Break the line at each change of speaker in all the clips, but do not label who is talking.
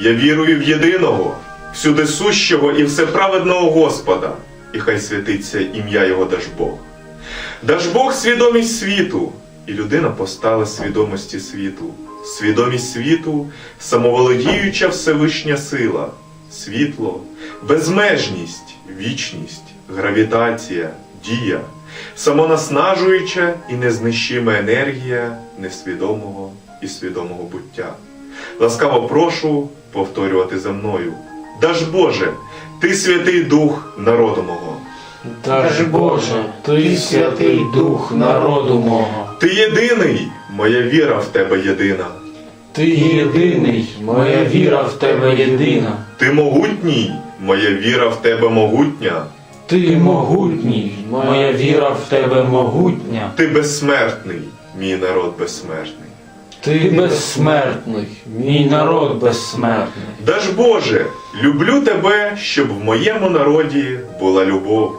Я вірую в єдиного, всюди сущого і всеправедного Господа, і хай святиться ім'я Його Дажбог. Дажбог свідомість світу, і людина постала свідомості світу. Свідомість світу самоволодіюча Всевишня сила, світло, безмежність, вічність, гравітація, дія, самонаснажуюча і незнищима енергія несвідомого і свідомого буття. Ласкаво прошу повторювати за мною. Даж Боже, ти святий дух народу мого.
Даж Боже, ти святий дух народу мого.
Ти єдиний, моя віра в тебе єдина.
Ти єдиний, моя віра в тебе єдина.
Ти могутній, моя віра в тебе могутня.
Ти могутній, моя віра в тебе могутня.
Ти безсмертний, мій народ безсмертний.
Ти безсмертний, мій народ безсмертний.
Даж Боже, люблю тебе, щоб в моєму народі була любов.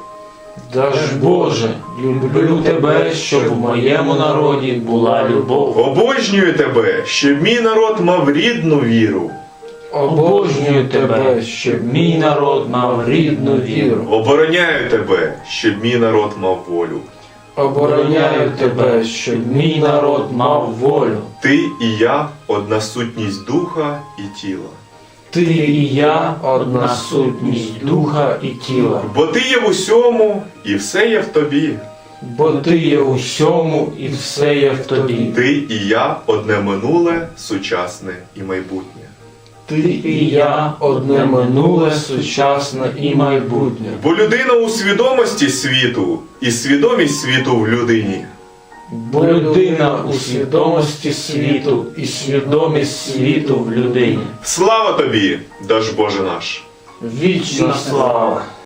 Даж Боже, люблю тебе, щоб в моєму народі була любов.
Обожнюю тебе, щоб мій народ мав рідну віру.
Обожнюю тебе, щоб мій народ мав рідну віру.
Обороняю тебе, щоб мій народ мав волю.
Обороняю тебе, щоб мій народ мав волю.
Ти і я одна сутність духа і тіла.
Ти і я одна сутність духа і тіла,
Бо ти є в усьому, і все є в тобі.
бо ти є у всьому і все є в тобі.
Ти і я одне минуле, сучасне і майбутнє.
Ти і я одне минуле, сучасне і майбутнє.
Бо людина у свідомості світу, і свідомість світу в людині.
Бо людина у свідомості світу і свідомість світу в людині.
Слава тобі, даж Боже наш!
Вічна слава!